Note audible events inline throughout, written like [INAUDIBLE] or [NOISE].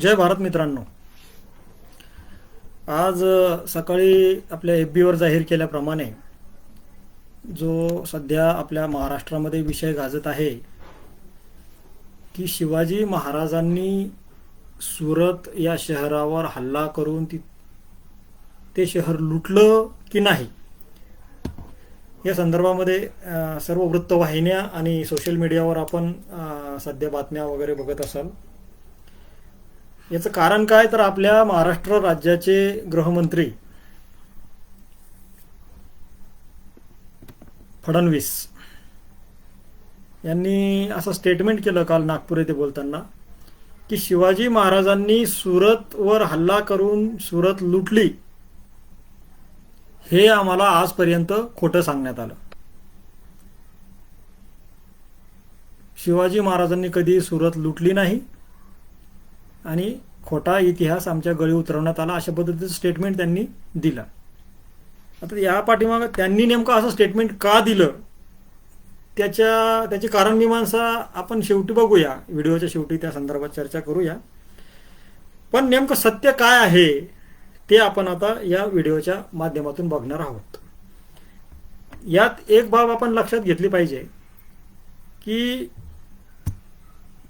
जय भारत मित्रांनो. आज सकाळी आपल्या एफ बीवर जाहीर केल्याप्रमाणे जो सध्या आपल्या महाराष्ट्रामध्ये विषय गाजत आहे की शिवाजी महाराजांनी सुरत या शहरावर हल्ला करून ती ते शहर लुटलं की नाही? या संदर्भामध्ये सर्व वृत्तवाहिन्या आणि सोशल मीडियावर आपण सध्या बातम्या वगैरे बघत असाल. याचं कारण काय? तर आपल्या महाराष्ट्र राज्याचे गृहमंत्री फडणवीस यांनी असं स्टेटमेंट केलं काल नागपूर येथे बोलताना की शिवाजी महाराजांनी सुरतवर हल्ला करून सुरत लुटली हे आम्हाला आजपर्यंत खोटं सांगण्यात आलं. शिवाजी महाराजांनी कधी सुरत लुटली नाही? आणि खोटा इतिहास आमच्या गळी उतरवण्यात आला अशा पद्धतीचं स्टेटमेंट त्यांनी दिलं. आता या पाठीमागं त्यांनी नेमकं असं स्टेटमेंट का दिलं? त्याच्या त्याची कारण मीमांसा आपण शेवटी बघूया. व्हिडिओच्या शेवटी त्या संदर्भात चर्चा करूया. पण नेमकं सत्य काय आहे ते आपण आता या व्हिडिओच्या माध्यमातून बघणार आहोत. यात एक बाब आपण लक्षात घेतली पाहिजे की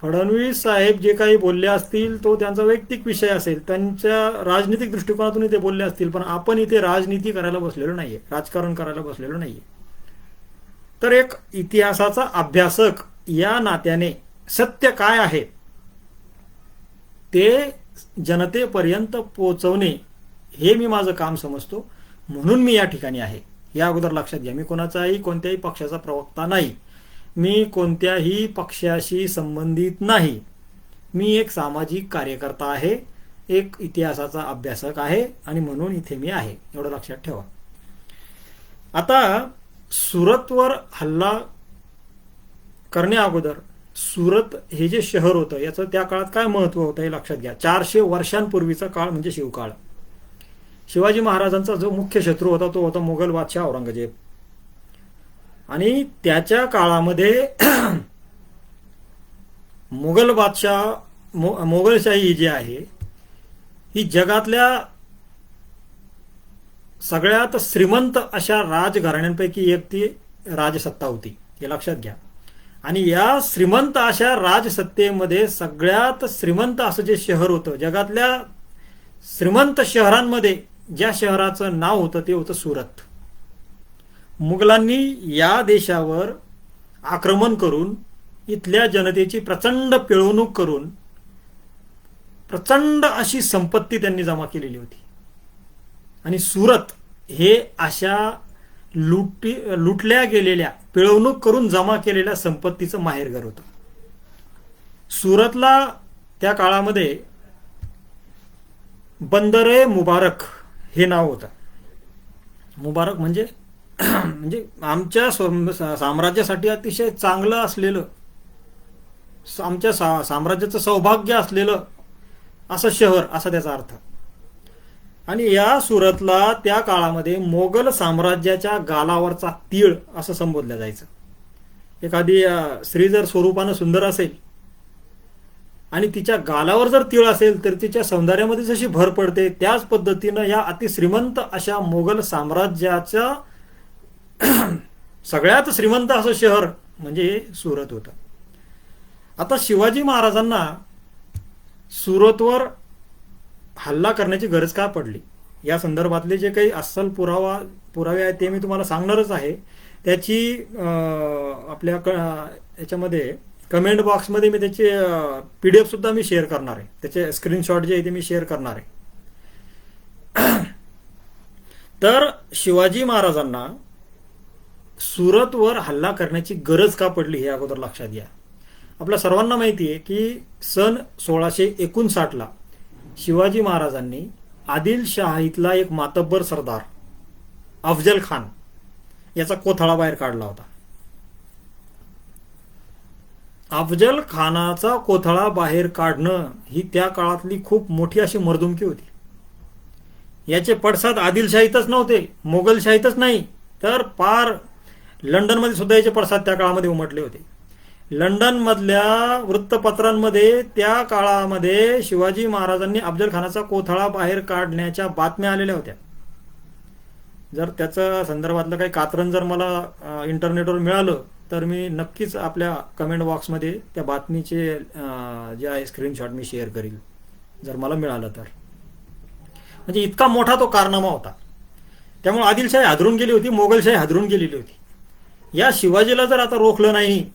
फडणवीस साहेब जे काही बोलले असतील तो त्यांचा वैयक्तिक विषय असेल. त्यांच्या राजनीतिक दृष्टिकोनातून ते बोलले असतील पण आपण इथे राजनीती करायला बसलेलो नाहीये राजकारण करायला बसलेलो नाहीये. तर एक इतिहासाचा अभ्यासक या नात्याने सत्य काय आहे? ते जनतेपर्यंत पोचवणे हे मी माझं काम समजतो. म्हणून मी या ठिकाणी आहे. या अगोदर लक्षात घ्या मी कोणाचाही कोणत्याही पक्षाचा प्रवक्ता नाही. मी कोणत्याही पक्षाशी संबंधित नाही. मी एक सामाजिक कार्यकर्ता आहे एक इतिहासाचा अभ्यासक आहे आणि म्हणून इथे मी आहे. एवढं लक्षात ठेवा. आता सुरतवर हल्ला करण्या अगोदर सुरत हे जे शहर होतं याचं त्या काळात काय महत्त्व होतं हे लक्षात घ्या. चारशे वर्षांपूर्वीचा काळ म्हणजे शिवकाळ. शिवाजी महाराजांचा जो मुख्य शत्रू होता तो होता मुघल बादशाह औरंगजेब. आणि त्याच्या काळामध्ये [CLEARS THROAT] मुघल बादशाह मो, मोगलशाही जी आहे ही जगातल्या सगळ्यात श्रीमंत अशा राजघराण्यांपैकी एक ती राजसत्ता होती हे लक्षात घ्या. आणि या श्रीमंत अशा राजसत्तेमध्ये सगळ्यात श्रीमंत असं जे शहर होतं जगातल्या श्रीमंत शहरांमध्ये ज्या शहराचं नाव होतं ते होतं सुरत. मुघलांनी या देशावर आक्रमण करून इथल्या जनतेची प्रचंड पिळवणूक करून प्रचंड अशी संपत्ती त्यांनी जमा केलेली होती. आणि सुरत हे अशा लुटी लुटल्या गेलेल्या पिळवणूक करून जमा केलेल्या संपत्तीचं माहेरघर होतं. सुरतला त्या काळामध्ये बंदरे मुबारक हे नाव होतं. मुबारक म्हणजे [CLEARS THROAT] म्हणजे आमच्या साम्राज्यासाठी अतिशय चांगलं असलेलं आमच्या सा साम्राज्याचं सौभाग्य असलेलं असं शहर असा त्याचा अर्थ. आणि या सुरतला त्या काळामध्ये मोगल साम्राज्याच्या गालावरचा तीळ असं संबोधलं जायचं. एखादी स्त्री जर स्वरूपानं सुंदर असेल आणि तिच्या गालावर जर तीळ असेल तर तिच्या सौंदर्यामध्ये जशी भर पडते त्याच पद्धतीनं या अतिश्रीमंत अशा मोगल साम्राज्याच्या [CLEARS THROAT] सगळ्यात श्रीमंत असं शहर म्हणजे सुरत होतं. आता शिवाजी महाराजांना सुरतवर हल्ला करण्याची गरज का पडली? या संदर्भातले जे काही अस्सल पुरावा पुरावे आहेत ते मी तुम्हाला सांगणारच आहे. त्याची आपल्या क- याच्यामध्ये कमेंट बॉक्समध्ये मी त्याचे पी डी सुद्धा मी शेअर करणार आहे. त्याचे स्क्रीनशॉट जे आहे ते मी शेअर करणार आहे. [CLEARS THROAT] तर शिवाजी महाराजांना सुरतवर हल्ला करण्याची गरज का पडली हे अगोदर लक्षात घ्या. आपल्या सर्वांना माहिती आहे की सन सोळाशे एकोणसाठला शिवाजी महाराजांनी आदिलशाहीतला एक मातब्बर सरदार अफजल खान याचा कोथळा बाहेर काढला होता. अफजल खानाचा कोथळा बाहेर काढणं ही त्या काळातली खूप मोठी अशी मर्दुमकी होती. याचे पडसाद आदिलशाहीतच नव्हते मोगलशाहीतच नाही तर पार लंडनमध्ये सुद्धा याचे पडसाद त्या काळामध्ये उमटले होते. लंडन मधल्या वृत्तपत्रांमध्ये त्या काळामध्ये शिवाजी महाराजांनी अफजल खानाचा कोथळा बाहेर काढण्याच्या बातम्या आलेल्या होत्या. जर त्याचं संदर्भातलं काही कात्रण जर मला इंटरनेटवर मिळालं तर मी नक्कीच आपल्या कमेंट बॉक्समध्ये त्या बातमीचे जे आहे स्क्रीनशॉट मी शेअर करील. जर मला मिळालं तर. म्हणजे इतका मोठा तो कारनामा होता. त्यामुळे आदिलशाही हादरून गेली होती मोगलशाही हादरून गेलेली होती. या शिवाजीला जर आता रोखलं नाही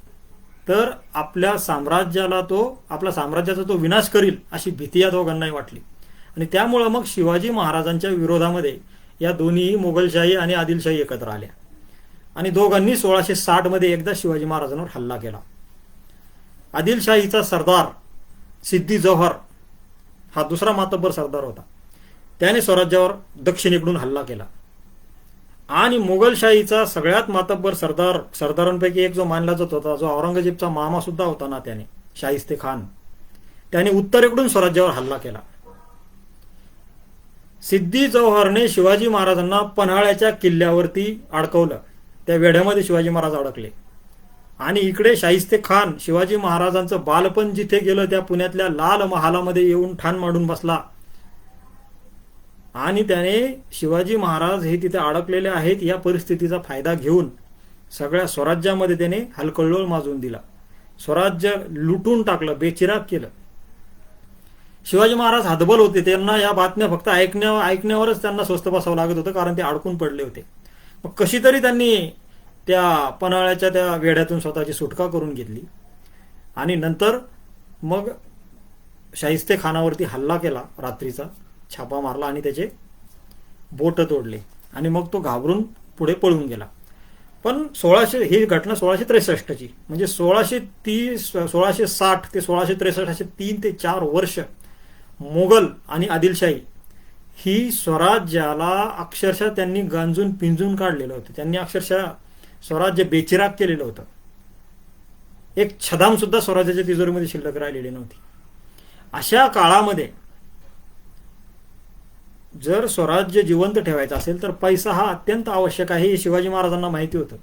तर आपल्या साम्राज्याला तो आपल्या साम्राज्याचा तो विनाश करील अशी भीती या दोघांनाही वाटली. आणि त्यामुळं मग शिवाजी महाराजांच्या विरोधामध्ये या दोन्ही मोगलशाही आणि आदिलशाही एकत्र आल्या. आणि दोघांनी सोळाशे साठमध्ये एकदा शिवाजी महाराजांवर हल्ला केला. आदिलशाहीचा सरदार सिद्धी जौहर हा दुसरा मातब्बर सरदार होता. त्याने स्वराज्यावर दक्षिणेकडून हल्ला केला. आणि मुघलशाहीचा सगळ्यात मातब्बर सरदार सरदारांपैकी एक जो मानला जात होता जो औरंगजेबचा मामा सुद्धा होता ना त्याने शाहिस्ते खान. त्याने उत्तरेकडून स्वराज्यावर हल्ला केला. सिद्धी जौहरने शिवाजी महाराजांना पन्हाळ्याच्या किल्ल्यावरती अडकवलं. त्या वेढ्यामध्ये शिवाजी महाराज अडकले. आणि इकडे शाहिस्ते खान शिवाजी महाराजांचं बालपण जिथे गेलं त्या पुण्यातल्या लाल महालामध्ये येऊन ठाण मांडून बसला. आणि त्याने शिवाजी महाराज हे तिथे अडकलेले आहेत या परिस्थितीचा फायदा घेऊन सगळ्या स्वराज्यामध्ये त्याने हलकल्लोळ माजून दिला. स्वराज्य लुटून टाकलं बेचिराग केलं. शिवाजी महाराज हातबल होते. त्यांना या बातम्या फक्त ऐकण्या ऐकण्यावरच त्यांना स्वस्त बसावं लागत होतं कारण ते अडकून पडले होते. मग कशी तरी त्यांनी त्या पन्हाळ्याच्या त्या वेढ्यातून स्वतःची सुटका करून घेतली. आणि नंतर मग शाहिस्ते खानावरती हल्ला केला रात्रीचा. छापा मारला आणि त्याचे बोट तोडले. आणि मग तो घाबरून पुढे पळून गेला. पण सोळाशे ही घटना सोळाशे त्रेसष्टची. म्हणजे सोळाशे तीस सोळाशे साठ ते सोळाशे त्रेसष्ट असे तीन ते चार वर्ष मोगल आणि आदिलशाही ही स्वराज्याला अक्षरशः त्यांनी गांजून पिंजून काढलेलं होतं. त्यांनी अक्षरशः स्वराज्य बेचिराग केलेलं होतं. एक छदाम सुद्धा स्वराज्याच्या तिजोरीमध्ये शिल्लक राहिलेली नव्हती. अशा काळामध्ये जर स्वराज्य जिवंत ठेवायचं असेल तर पैसा हा अत्यंत आवश्यक आहे हे शिवाजी महाराजांना माहिती होतं.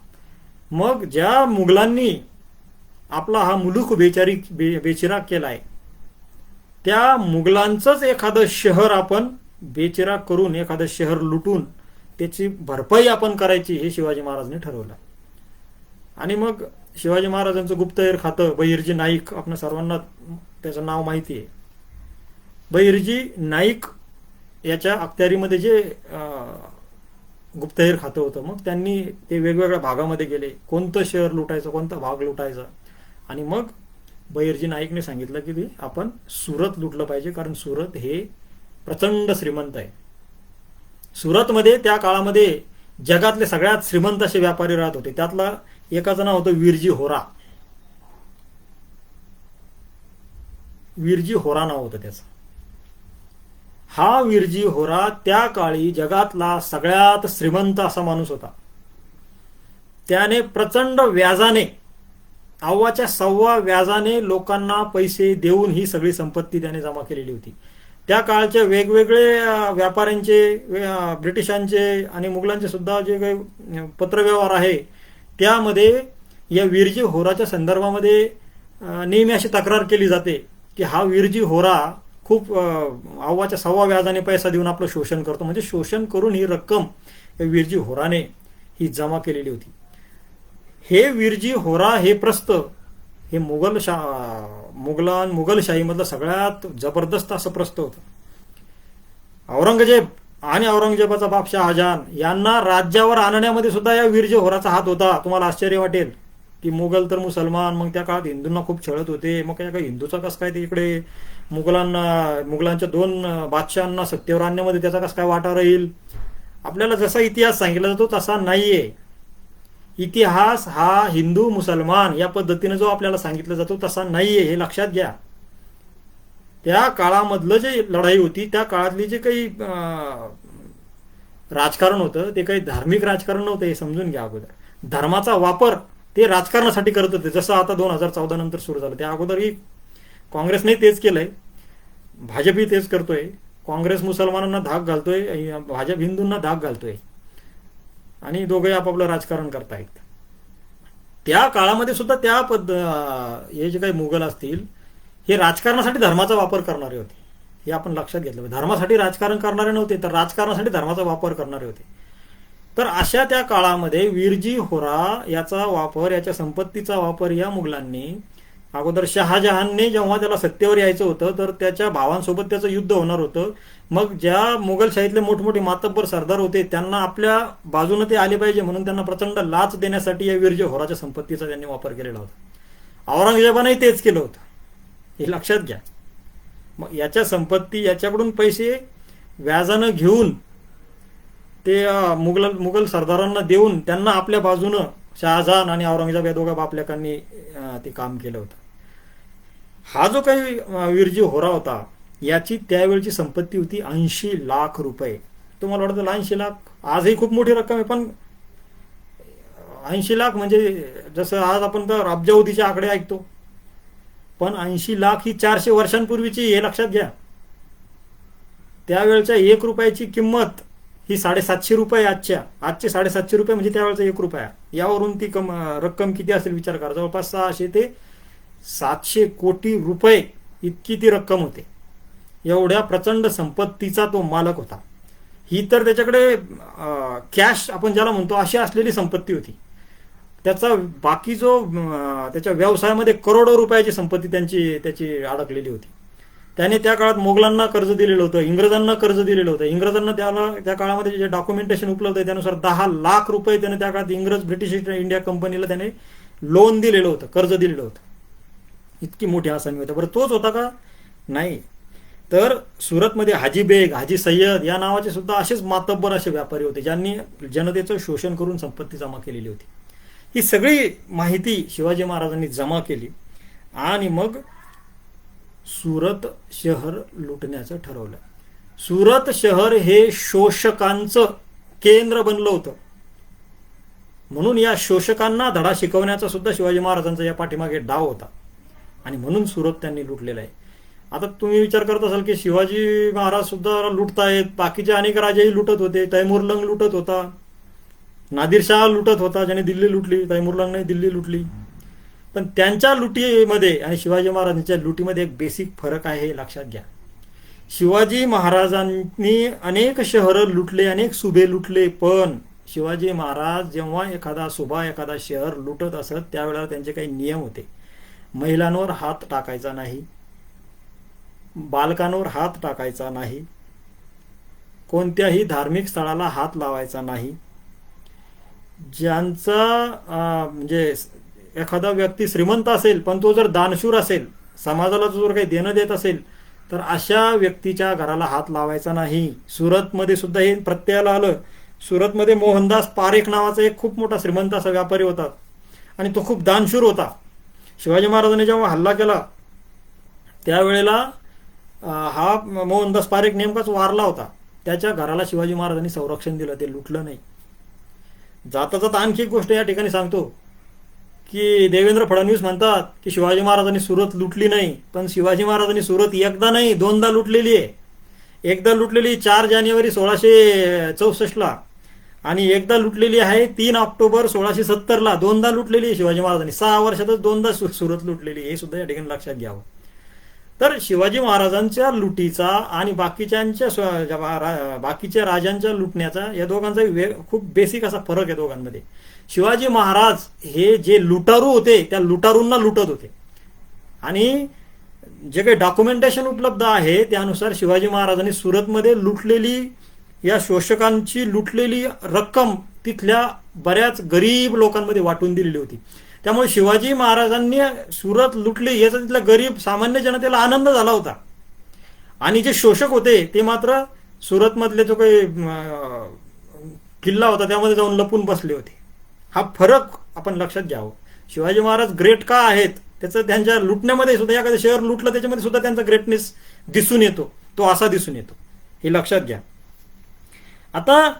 मग ज्या मुघलांनी आपला हा मुलूक बेचारी बे बेचिराग केलाय त्या मुघलांचंच एखादं शहर आपण बेचिराग करून एखादं शहर लुटून त्याची भरपाई आपण करायची हे शिवाजी महाराजांनी ठरवलं. आणि मग शिवाजी महाराजांचं गुप्तहेर खातं बहिर्जी नाईक आपण सर्वांना त्याचं नाव माहिती आहे. बहिर्जी नाईक याच्या अखत्यारीमध्ये जे गुप्तहेर खातं होतं मग त्यांनी ते वेगवेगळ्या भागामध्ये गेले. कोणतं शहर लुटायचं कोणता भाग लुटायचा? आणि मग बहिर्जी नाईकने सांगितलं की ते आपण सुरत लुटलं पाहिजे कारण सुरत हे प्रचंड श्रीमंत आहे. सुरतमध्ये त्या काळामध्ये जगातले सगळ्यात श्रीमंत असे व्यापारी राहत होते. त्यातला एकाचं नाव होतं वीरजी होरा. वीरजी होरा नाव होतं त्याचं. हा विरजी होरा त्या काळी जगातला सगळ्यात श्रीमंत असा माणूस होता. त्याने प्रचंड व्याजाने अव्वाच्या सव्वा व्याजाने लोकांना पैसे देऊन ही सगळी संपत्ती त्याने जमा केलेली होती. त्या काळच्या वेगवेगळे व्यापाऱ्यांचे ब्रिटिशांचे आणि मुघलांचे सुद्धा जे काही पत्रव्यवहार आहे त्यामध्ये या विरजी होराच्या संदर्भामध्ये नेहमी अशी तक्रार केली जाते की हा विरजी होरा खूप अं, अव्वाच्या सव्वा व्याजाने पैसा देऊन आपलं शोषण करतो. म्हणजे शोषण करून ही रक्कम विरजी होराने ही जमा केलेली होती. हे विरजी होरा हे प्रस्त हे मुघल शा मुघलां मुघलशाहीमधलं सगळ्यात जबरदस्त असं प्रस्त होतं. औरंगजेब आणि औरंगजेबाचा बाप शहाजहान यांना राज्यावर आणण्यामध्ये सुद्धा या वीरजी होराचा हात होता. तुम्हाला आश्चर्य वाटेल की मुघल तर मुसलमान मग त्या काळात हिंदूंना खूप छळत होते. मग काय काय हिंदूचा कसं काय ते इकडे मुघलांना मुघलांच्या दोन बादशहांना सत्तेवर आणण्यामध्ये त्याचा कसं काय वाटा राहील? आपल्याला जसा इतिहास सांगितला जातो तसा नाहीये. इतिहास हा हिंदू मुसलमान या पद्धतीने जो आपल्याला सांगितला जातो तसा नाहीये हे लक्षात घ्या. त्या काळामधलं जे लढाई होती त्या काळातली जे काही राजकारण होतं ते काही धार्मिक राजकारण नव्हतं हे समजून घ्या अगोदर. धर्माचा वापर ते राजकारणासाठी करत होते जसं आता दोन हजार चौदा नंतर सुरू झालं. त्या अगोदरही काँग्रेसने तेच केलंय. भाजपही तेच करतोय. काँग्रेस मुसलमानांना धाक घालतोय भाजप हिंदूंना धाक घालतोय. आणि दोघे आपापलं राजकारण करतायत. त्या काळामध्ये सुद्धा त्या पद हे जे काही मुघल असतील हे राजकारणासाठी धर्माचा वापर करणारे होते. हे आपण लक्षात घेतलं धर्मासाठी राजकारण करणारे नव्हते तर राजकारणासाठी धर्माचा वापर करणारे होते. तर अशा त्या काळामध्ये वीरजी होरा याचा वापर याच्या संपत्तीचा वापर या मुघलांनी अगोदर शहाजहानने जेव्हा त्याला सत्तेवर यायचं होतं तर त्याच्या भावांसोबत त्याचं युद्ध होणार होतं. मग ज्या मुघलशाहीतले मोठमोठे मातब्बर सरदार होते त्यांना आपल्या बाजूने ते आले पाहिजे म्हणून त्यांना प्रचंड लाच देण्यासाठी या वीरजे होराच्या संपत्तीचा त्यांनी वापर केलेला होता. औरंगजेबानेही तेच केलं होतं. हे लक्षात घ्या. मग याच्या संपत्ती याच्याकडून पैसे व्याजानं घेऊन ते मुघल मुघल सरदारांना देऊन त्यांना आपल्या बाजूनं शहाजहान आणि औरंगजेब या दोघा बापलेकांनी ते काम केलं होतं. हा जो काही वीरजी होरा होता याची त्यावेळची संपत्ती होती ऐंशी लाख रुपये. तुम्हाला वाटतं ऐंशी लाख? आजही खूप मोठी रक्कम आहे पण ऐंशी लाख म्हणजे जसं आज आपण तर अब्जावधीचे आकडे ऐकतो. पण ऐंशी लाख ही चारशे वर्षांपूर्वीची हे लक्षात घ्या. त्यावेळच्या एक रुपयाची किंमत ही साडेसातशे रुपये आजच्या. आजचे साडेसातशे रुपये म्हणजे त्यावेळेचा एक रुपया. यावरून ती कम रक्कम किती असेल विचार करा. जवळपास सहाशे ते सातशे कोटी रुपये इतकी ती रक्कम होते. एवढ्या प्रचंड संपत्तीचा तो मालक होता. ही तर त्याच्याकडे कॅश आपण ज्याला म्हणतो अशी असलेली संपत्ती होती. त्याचा बाकी जो त्याच्या व्यवसायामध्ये करोडो रुपयाची संपत्ती त्यांची त्याची अडकलेली होती. त्याने त्या काळात मोगलांना कर्ज दिलेलं होतं इंग्रजांना कर्ज दिलेलं होतं. इंग्रजांना त्याला त्या काळामध्ये जे डॉक्युमेंटेशन उपलब्ध आहे त्यानुसार दहा लाख रुपये त्याने त्या काळात इंग्रज ब्रिटिश ईस्ट इंडिया कंपनीला त्याने लोन दिलेलं होतं कर्ज दिलेलं होतं. इतकी मोठी आसामी होते. बरं तोच होता का? नाही. तर सुरतमध्ये हाजी बेग हाजी सय्यद या नावाचे सुद्धा असेच मातब्बर असे व्यापारी होते ज्यांनी जनतेचं शोषण करून संपत्ती जमा केलेली होती. ही सगळी माहिती शिवाजी महाराजांनी जमा केली आणि मग सुरत शहर लुटण्याचं ठरवलं. सुरत शहर हे शोषकांचं केंद्र बनलं होतं. म्हणून या शोषकांना धडा शिकवण्याचा सुद्धा शिवाजी महाराजांचा या पाठीमागे डाव होता. आणि म्हणून सुरत त्यांनी लुटलेलं आहे. आता तुम्ही विचार करत असाल की शिवाजी महाराज सुद्धा लुटतायत बाकीचे अनेक राजेही लुटत होते तैमूरलंग लुटत होता नादिरशाह लुटत होता ज्याने दिल्ली लुटली तैमूरलंगने दिल्ली लुटली. पण त्यांच्या लुटीमध्ये आणि शिवाजी महाराजांच्या लुटीमध्ये एक बेसिक फरक आहे हे लक्षात घ्या. शिवाजी महाराजांनी अनेक शहरं लुटले अनेक सुभे लुटले पण शिवाजी महाराज जेव्हा एखादा सुभा एखादा शहर लुटत असत त्यावेळेला त्यांचे काही नियम होते. महिलांवर हात टाकायचा नाही बालकांवर हात टाकायचा नाही कोणत्याही धार्मिक स्थळाला हात लावायचा नाही. ज्यांचा म्हणजे एखादा व्यक्ती श्रीमंत असेल पण तो जर दानशूर असेल समाजाला जर काही देणं देत असेल तर अशा व्यक्तीच्या घराला हात लावायचा नाही. सुरतमध्ये सुद्धा हे प्रत्ययाला आलं. सुरतमध्ये मोहनदास पारेख नावाचा एक खूप मोठा श्रीमंत असा व्यापारी होता. आणि तो खूप दानशूर होता. शिवाजी महाराजांनी जेव्हा हल्ला केला त्यावेळेला हा मोहनदास पारेख नेमकाच वारला होता. त्याच्या घराला शिवाजी महाराजांनी संरक्षण दिलं ते लुटलं नाही. जाता जाता आणखी एक गोष्ट या ठिकाणी सांगतो की देवेंद्र फडणवीस म्हणतात की शिवाजी महाराजांनी सुरत लुटली नाही पण शिवाजी महाराजांनी सुरत एकदा नाही दोनदा लुटलेली आहे. एकदा लुटलेली चार जानेवारी सोळाशे चौसष्टला. आणि एकदा लुटलेली आहे तीन ऑक्टोबर सोळाशे सत्तरला. दोनदा लुटलेली आहे शिवाजी महाराजांनी. सहा वर्षातच दोनदा सुरत लुटलेली हे सुद्धा या ठिकाणी लक्षात घ्यावं तर शिवाजी महाराजांच्या लुटीचा आणि बाकीच्यांच्या बाकीच्या राजांच्या लुटण्याचा या दोघांचा वेग खूप बेसिक असा फरक आहे दोघांमध्ये. शिवाजी महाराज हे जे लुटारू होते त्या लुटारूंना लुटत होते. आणि जे काही डॉक्युमेंटेशन उपलब्ध आहे त्यानुसार शिवाजी महाराजांनी सुरतमध्ये लुटलेली या शोषकांची लुटलेली रक्कम तिथल्या बऱ्याच गरीब लोकांमध्ये वाटून दिलेली होती. त्यामुळे शिवाजी महाराजांनी सुरत लुटली याचा तिथल्या गरीब सामान्य जनतेला आनंद झाला होता. आणि जे शोषक होते ते मात्र सुरतमधले जो काही किल्ला होता त्यामध्ये जाऊन लपून बसले होते. हा फरक आपण लक्षात घ्यावं. शिवाजी महाराज ग्रेट का आहेत त्याचं त्यांच्या लुटण्यामध्ये सुद्धा एखादं शहर लुटलं त्याच्यामध्ये सुद्धा त्यांचा ग्रेटनेस दिसून येतो. तो असा दिसून येतो. हे लक्षात घ्या. आता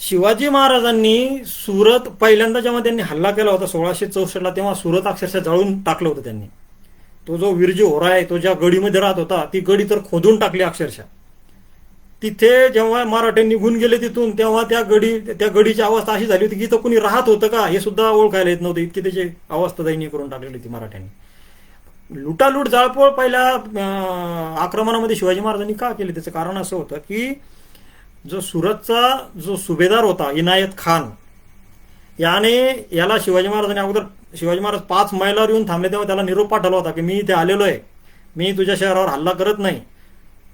शिवाजी महाराजांनी सुरत पहिल्यांदा जेव्हा त्यांनी हल्ला केला होता सोळाशे चौसष्टला तेव्हा सुरत अक्षरशः जळून टाकलं होतं त्यांनी. तो जो विरजी होरा आहे तो ज्या गडीमध्ये राहत होता ती गडी तर खोदून टाकली अक्षरशः. तिथे जेव्हा मराठे निघून गेले तिथून तेव्हा त्या गडी त्या गडीची अवस्था अशी झाली होती की इथं कुणी राहत होतं का? हे सुद्धा ओळखायला येत नव्हतं. इतकी त्याची अवस्था दयनीय करून टाकलेली होती मराठ्यांनी. लुटालूट जाळपोळ पहिल्या आक्रमणामध्ये शिवाजी महाराजांनी का केली? त्याचं कारण असं होतं की जो सुरतचा जो सुभेदार होता इनायत खान याने याला शिवाजी महाराजांनी अगोदर शिवाजी महाराज पाच मैलावर येऊन थांबले तेव्हा त्याला निरोप पाठवला होता की मी इथे आलेलो आहे. मी तुझ्या शहरावर हल्ला करत नाही.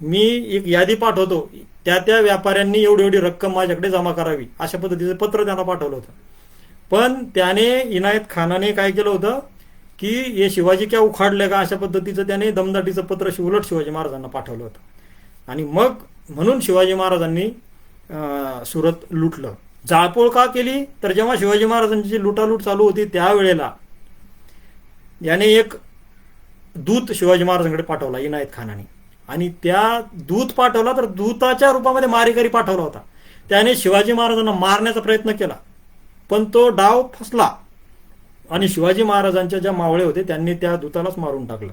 मी एक यादी पाठवतो. त्या त्या व्यापाऱ्यांनी एवढी एवढी रक्कम माझ्याकडे जमा करावी. अशा पद्धतीचं पत्र त्यांना पाठवलं होतं. पण त्याने इनायत खानाने काय केलं होतं की हे शिवाजी क्या उखाडले का? अशा पद्धतीचं त्याने दमदाटीचं पत्र उलट शिवाजी महाराजांना पाठवलं होतं. आणि मग म्हणून शिवाजी महाराजांनी अं, सुरत लुटलं. जाळपोळ का केली? तर जेव्हा शिवाजी महाराजांची लुटालूट चालू होती त्यावेळेला याने एक दूत शिवाजी महाराजांकडे पाठवला इनायत खानाने. आणि त्या दूत पाठवला तर दूताच्या रूपामध्ये मारेकरी पाठवला होता. त्याने शिवाजी महाराजांना मारण्याचा प्रयत्न केला. पण तो डाव फसला. आणि शिवाजी महाराजांच्या ज्या मावळे होते त्यांनी त्या दूतालाच मारून टाकलं.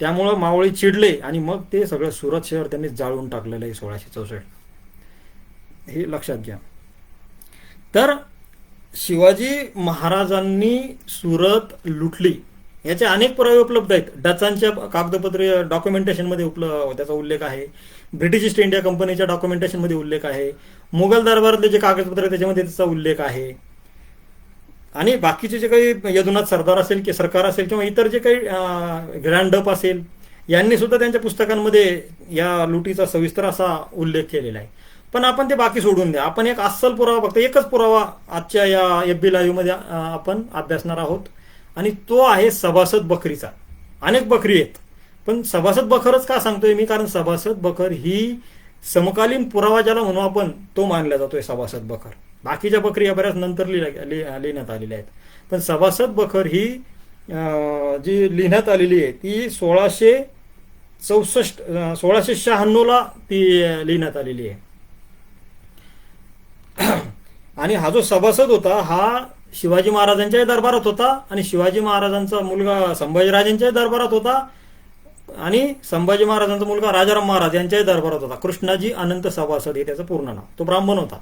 त्यामुळं मावळी चिडले आणि मग ते सगळं सुरत शहर त्यांनी जाळून टाकलेलं आहे सोळाशे चौसष्ट. हे लक्षात घ्या. तर शिवाजी महाराजांनी सुरत लुटली. याचे अनेक पुरावे उपलब्ध आहेत. डचांच्या कागदपत्र डॉक्युमेंटेशनमध्ये उपलब्ध त्याचा उल्लेख आहे. ब्रिटिश ईस्ट इंडिया कंपनीच्या डॉक्युमेंटेशनमध्ये उल्लेख आहे. मुघल दरबारातले जे कागदपत्र त्याच्यामध्ये त्याचा उल्लेख आहे. आणि बाकीचे जे काही यदुनाथ सरदार असेल की सरकार असेल किंवा इतर जे काही ग्रँड असेल यांनी सुद्धा त्यांच्या पुस्तकांमध्ये या लुटीचा सविस्तर असा उल्लेख केलेला आहे. पण आपण ते बाकी सोडून द्या. आपण एक अस्सल पुरावा फक्त एकच पुरावा आजच्या या एफ बी लाईव्हमध्ये आपण अभ्यासणार आहोत. आणि तो आहे सभासद बकरीचा अनेक बकरी आहेत. पण सभासद बखरच का सांगतोय मी? कारण सभासद बखर ही समकालीन पुरावा ज्याला म्हणू आपण तो मानला जातोय सभासद बखर. बाकीच्या बकरी या बऱ्याच नंतर लिहिल्या लिहिण्यात आलेल्या आहेत. पण सभासद बखर ही जी लिहिण्यात आलेली आहे ती सोळाशे चौसष्ट सोळाशे शहाण्णवला ती लिहिण्यात आलेली आहे. [CLEARS THROAT] आणि हा जो सभासद होता हा शिवाजी महाराजांच्याही दरबारात होता आणि शिवाजी महाराजांचा मुलगा संभाजीराजांच्याही दरबारात होता आणि संभाजी महाराजांचा मुलगा राजाराम महाराज यांच्याही दरबारात होता. कृष्णाजी अनंत सभासद हे त्याचं पूर्ण नाव. तो ब्राह्मण होता.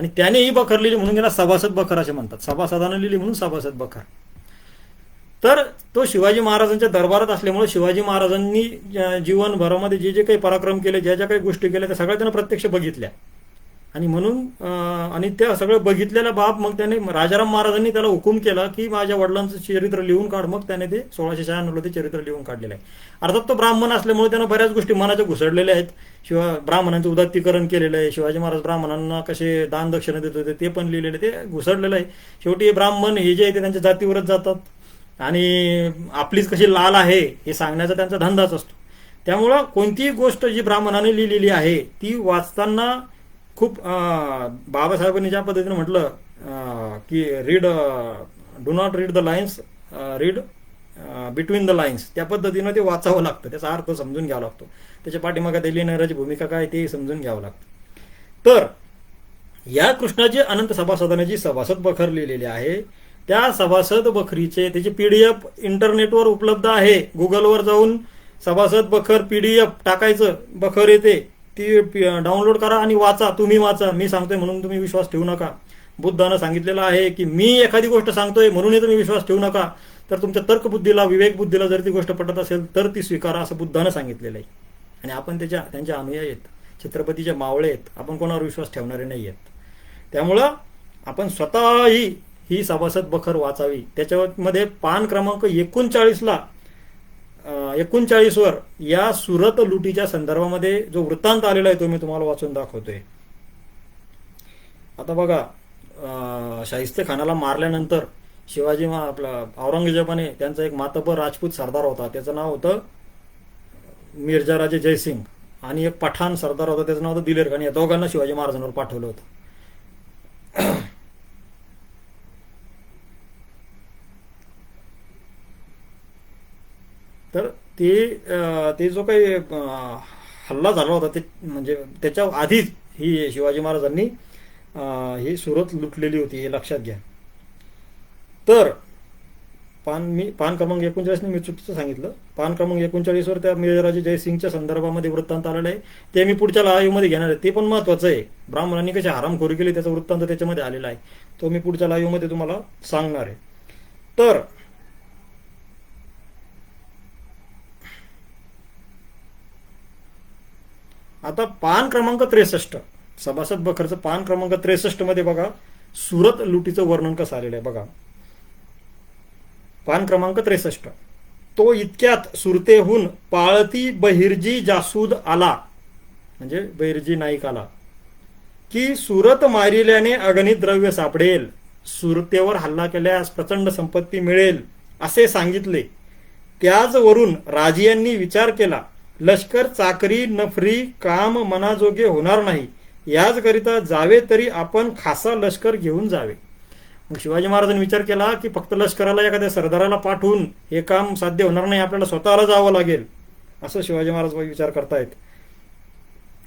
आणि त्याने ही बखर लिहिली म्हणून त्यांना सभासद बखर असे म्हणतात. सभासदानं लिहिली म्हणून सभासद बखर. तर तो शिवाजी महाराजांच्या दरबारात असल्यामुळे शिवाजी महाराजांनी जीवनभरामध्ये जे जे काही पराक्रम केले ज्या ज्या काही गोष्टी केल्या त्या सगळ्या त्यांना प्रत्यक्ष बघितल्या. आणि म्हणून आणि त्या सगळं बघितलेला बाब मग त्याने राजाराम महाराजांनी त्याला हुकूम केला की माझ्या वडिलांचं चरित्र लिहून काढ. मग त्याने ते सोळाशे शहाण्णवला ते चरित्र लिहून काढलेलं आहे. अर्थात तो ब्राह्मण असल्यामुळे त्यांना बऱ्याच गोष्टी मनाच्या घुसडलेल्या आहेत. शिवा ब्राह्मणांचं उदात्तीकरण केलेलं आहे. शिवाजी महाराज ब्राह्मणांना कसे दान दक्षिणा देत होते ते पण लिहिलेलं आहे. ते घुसडलेलं आहे. शेवटी हे ब्राह्मण हे जे आहे ते त्यांच्या जातीवरच जातात. आणि आपलीच कशी लाल आहे हे सांगण्याचा त्यांचा धंदाच असतो. त्यामुळं कोणतीही गोष्ट जी ब्राह्मणाने लिहिलेली आहे ती वाचताना खूप बाबासाहेबांनी ज्या पद्धतीने म्हटलं की read do not read the lines read between the lines त्या पद्धतीनं ते वाचावं लागतं. त्याचा अर्थ समजून घ्यावा लागतो. त्याच्या पाठीमागे ते लिहिणाऱ्याची भूमिका काय ते समजून घ्यावं लागतं. तर या कृष्णाची अनंत सभासदाने जी सभासद बखर लिहिलेली आहे त्या सभासद बखरीचे त्याची पीडीएफ इंटरनेटवर उपलब्ध आहे. गुगलवर जाऊन सभासद बखर पीडीएफ टाकायचं बखर येते. ती डाउनलोड करा आणि वाचा तुम्ही वाचा. मी सांगतोय म्हणून तुम्ही विश्वास ठेवू नका. बुद्धानं सांगितलेलं आहे की मी एखादी गोष्ट सांगतोय म्हणूनही तुम्ही विश्वास ठेवू नका. तर तुमच्या तर्कबुद्धीला विवेक बुद्धीला जर ती गोष्ट पटत असेल तर ती स्वीकारा असं बुद्धानं सांगितलेलं आहे. आणि आपण त्याच्या त्यांच्या अनुयायी आहेत. छत्रपतीचे मावळे आहेत. आपण कोणावर विश्वास ठेवणारे नाही आहेत. त्यामुळं आपण स्वतःही ही सभासद बखर वाचावी. त्याच्यामध्ये पान क्रमांक एकोणचाळीसला एकोणचाळीसवर या सुरत लुटीच्या संदर्भामध्ये जो वृत्तांत आलेला आहे तो मी तुम्हाला वाचून दाखवतोय. आता बघा अं, शाहिस्ते खानाला मारल्यानंतर शिवाजी मा आपला औरंगजेबाने त्यांचा एक मातबर राजपूत सरदार होता. त्याचं नाव होतं मिर्जा राजे जयसिंग आणि एक पठाण सरदार होता. त्याचं नाव होतं दिलेर खान या दोघांना शिवाजी महाराजांवर पाठवलं होतं तर ते ते जो काही हल्ला झाला होता ते म्हणजे त्याच्या आधीच ही शिवाजी महाराजांनी ही सुरत लुटलेली होती हे लक्षात घ्या. तर पान मी पान क्रमांक एकोणचाळीसने मी चुकीचं सांगितलं. पान क्रमांक एकोणचाळीसवर त्या मेजराजे जयसिंगच्या संदर्भामध्ये वृत्तांत आलेलं आहे. ते मी पुढच्या लाईव्हमध्ये घेणार आहे. ते पण महत्वाचं आहे. ब्राह्मणांनी कशी हरामखोरी केली त्याचा वृत्तांत त्याच्यामध्ये आलेला आहे. तो मी पुढच्या लाईव्हमध्ये तुम्हाला सांगणार आहे. तर आता पान क्रमांक त्रेसष्ट. सभासद बखरचं पान क्रमांक त्रेसष्टमध्ये बघा सुरत लुटीचं वर्णन कसं आलेलं आहे बघा. पान क्रमांक त्रेसष्ट. तो इतक्यात सुरतेहून पाळती बहिर्जी जासूद आला. म्हणजे बहिर्जी नाईक आला. की सुरत मारिल्याने अगणित द्रव्य सापडेल. सुरतेवर हल्ला केल्यास प्रचंड संपत्ती मिळेल असे सांगितले. त्याचवरून राजियांनी विचार केला. लष्कर चाकरी नफरी काम मनाजोगे होणार नाही. याचकरिता जावे तरी आपण खासा लष्कर घेऊन जावे. मग शिवाजी महाराजांनी विचार केला की फक्त लष्कराला एखाद्या सरदाराला पाठवून हे काम साध्य होणार नाही आपल्याला स्वतःला जावं लागेल. असं शिवाजी महाराज विचार करतायत.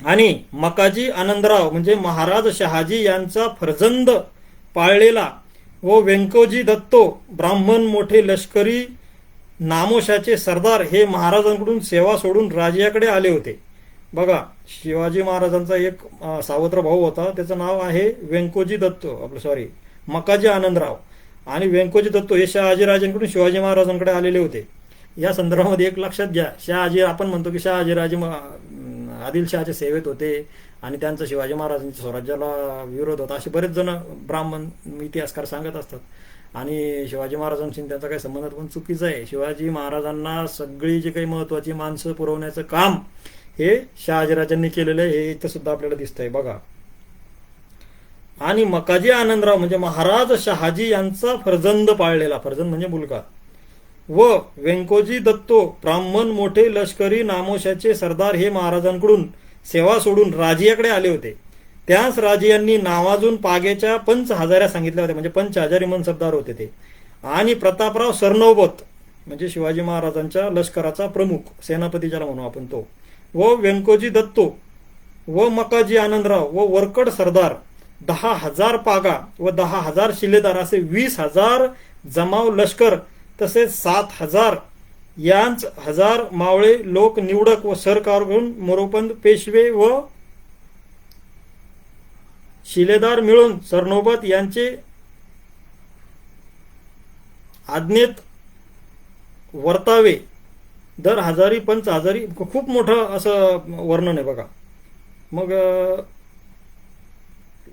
आणि मकाजी आनंदराव म्हणजे महाराज शहाजी यांचा फरजंद पाळलेला व व्यंकोजी दत्तो ब्राह्मण मोठे लष्करी नामोशाचे सरदार हे महाराजांकडून सेवा सोडून राजियाकडे आले होते. बघा शिवाजी महाराजांचा एक सावत्र भाऊ होता. त्याचं नाव आहे व्यंकोजी दत्तो आपलं सॉरी मकाजी आनंदराव. आणि व्यंकोजी दत्तो हे शहाजीराजांकडून शिवाजी महाराजांकडे आलेले होते. या संदर्भामध्ये एक लक्षात घ्या. शहाजी आपण म्हणतो की शहाजीराजे आदिलशहाच्या सेवेत होते आणि त्यांचा शिवाजी महाराजांच्या स्वराज्याला विरोध होता. असे बरेच जण ब्राह्मण इतिहासकार सांगत असतात. आणि शिवाजी महाराजांशी त्यांचा काही संबंध पण चुकीचा आहे. शिवाजी महाराजांना सगळी जी काही महत्वाची माणसं पुरवण्याचं काम हे शहाजीराजांनी केलेलं आहे हे इथं सुद्धा आपल्याला दिसतंय बघा. आणि मकाजी आनंदराव म्हणजे महाराज शहाजी यांचा फर्जंद पाळलेला फर्जंद म्हणजे मुलगा. व व्यंकोजी दत्तो ब्राह्मण मोठे लष्करी नामोशाचे सरदार हे महाराजांकडून सेवा सोडून राजियाकडे आले होते. त्याच राजियांनी नावाजून पागेच्या पंच हजाऱ्या सांगितल्या होत्या. म्हणजे पंच हजारी मनसबदार होते ते. आणि प्रतापराव सरनौबत म्हणजे शिवाजी महाराजांच्या लष्कराचा प्रमुख सेनापती ज्याला म्हणू आपण तो. व व्यंकोजी दत्तो व मकाजी आनंदराव व वरकड सरदार दहा हजार पागा व दहा हजार शिलेदार असे वीस हजार जमाव लष्कर तसेच सात हजार यांच हजार मावळे लोक निवडक व सरकारकडून मोरोपंत पेशवे व शिलेदार मिळून सरनोबत यांचे आज्ञेत वर्तावे. दर हजारी पंच हजारी खूप मोठं असं वर्णन आहे बघा. मग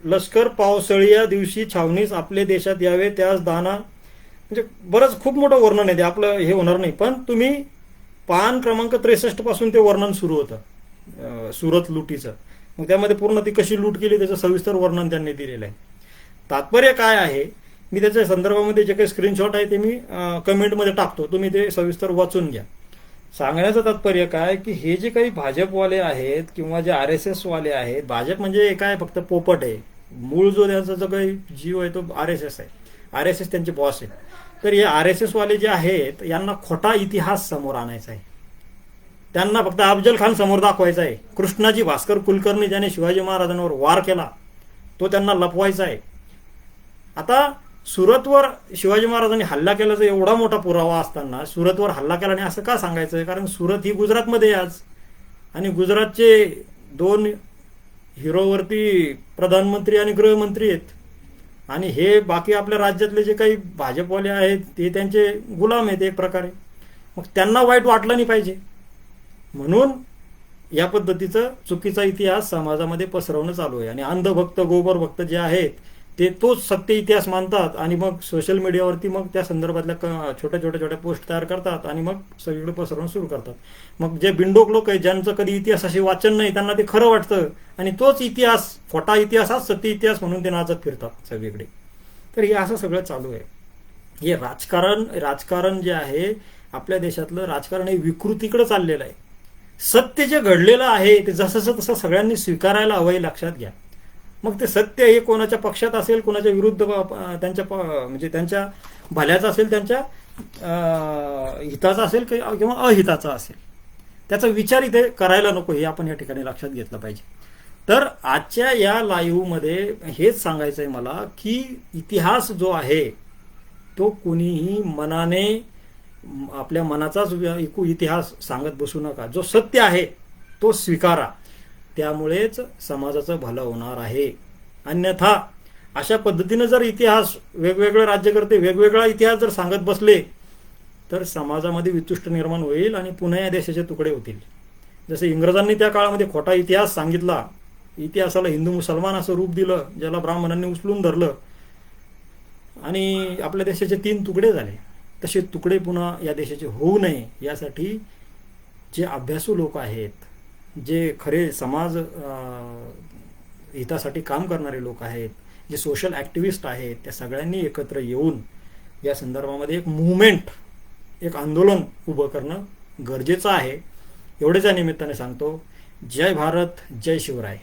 लष्कर पावसाळी दिवशी छावणीस आपले देशात यावे त्यास दाना. म्हणजे बरंच खूप मोठं वर्णन आहे ते आपलं हे होणार नाही. पण तुम्ही पान क्रमांक त्रेसष्टपासून ते वर्णन सुरू होतं सुरत लुटीचं. मग त्यामध्ये पूर्ण ती कशी लूट केली त्याचं सविस्तर वर्णन त्यांनी दिलेलं आहे. तात्पर्य काय आहे? मी त्याच्या संदर्भामध्ये जे काही स्क्रीनशॉट आहे ते मी कमेंटमध्ये टाकतो. तुम्ही ते सविस्तर वाचून घ्या. सांगण्याचं तात्पर्य काय? की हे जे काही भाजपवाले आहेत किंवा जे आर एस एसवाले आहेत भाजप म्हणजे काय? फक्त पोपट आहे. मूळ जो त्यांचा जो काही जीव आहे तो आर एस एस आहे. आर एस एस त्यांचे बॉस आहे तर हे आर एस एसवाले जे आहेत यांना खोटा इतिहास समोर आणायचा आहे. त्यांना फक्त अफजल खान समोर दाखवायचा आहे. कृष्णाजी भास्कर कुलकर्णी ज्याने शिवाजी महाराजांवर वार केला तो त्यांना लपवायचा आहे. आता सुरतवर शिवाजी महाराजांनी हल्ला केल्याचा एवढा मोठा पुरावा असताना सुरतवर हल्ला केला आणि असं का सांगायचं आहे कारण सुरत ही गुजरातमध्ये आहे आज. आणि गुजरातचे दोन हिरोवरती प्रधानमंत्री आणि गृहमंत्री आहेत. आणि हे बाकी आपल्या राज्यातले जे काही भाजपवाले आहेत ते त्यांचे गुलाम आहेत एक प्रकारे. मग त्यांना वाईट वाटलं नाही पाहिजे. म्हणून या पद्धतीचं चुकीचा इतिहास समाजामध्ये पसरवणं चालू आहे. आणि अंधभक्त गोबर भक्त जे आहेत ते तोच सत्य इतिहास मानतात आणि मग सोशल मीडियावरती मग त्या संदर्भातल्या क- छोट्या छोट्या छोट्या पोस्ट तयार करतात आणि मग सगळीकडे पसरवणं सुरू करतात. मग जे बिंडोक लोक आहेत ज्यांचं कधी इतिहासाशी वाचन नाही त्यांना ते खरं वाटतं आणि तोच इतिहास खोटा इतिहास हा सत्य इतिहास म्हणून ते नाचत फिरतात सगळीकडे. तर हे असं सगळं चालू आहे. हे राजकारण राजकारण जे आहे आपल्या देशातलं राजकारण हे विकृतीकडे चाललेलं आहे. सत्य जे घडलेलं आहे ते जसं तसं सगळ्यांनी स्वीकारायला हवं हे लक्षात घ्या. मग ते सत्य हे कोणाच्या पक्षात असेल कोणाच्या विरुद्ध त्यांच्या प- म्हणजे त्यांच्या भल्याचं असेल त्यांच्या हिताचा असेल किंवा अहिताचा असेल. त्याचा विचार इथे करायला नको हे आपण या ठिकाणी लक्षात घेतलं पाहिजे. तर आजच्या या लाईव्हमध्ये हेच सांगायचं आहे मला की इतिहास जो आहे तो कुणीही मनाने आपल्या मनाचाच एकू इतिहास सांगत बसू नका. जो सत्य आहे तो स्वीकारा. त्यामुळेच समाजाचं भलं होणार आहे. अन्यथा अशा पद्धतीनं जर इतिहास वेगवेगळे राज्यकर्ते वेगवेगळा इतिहास जर सांगत बसले तर समाजामध्ये वितुष्ट निर्माण होईल आणि पुन्हा या देशाचे तुकडे होतील. जसे इंग्रजांनी त्या काळामध्ये खोटा इतिहास सांगितला इतिहासाला हिंदू मुसलमान असं रूप दिलं ज्याला ब्राह्मणांनी उचलून धरलं आणि आपल्या देशाचे तीन तुकडे झाले. तसे तुकडे पुन्हा या देशाचे होऊ नये यासाठी जे अभ्यासू लोक आहेत जे खरे समाज हितासाठी काम करणारे लोक आहेत जे सोशल ॲक्टिव्हिस्ट आहेत त्या सगळ्यांनी एकत्र येऊन या संदर्भामध्ये एक मुवमेंट एक आंदोलन उभं करणं गरजेचं आहे. एवढेच या निमित्ताने सांगतो. जय भारत जय शिवराय.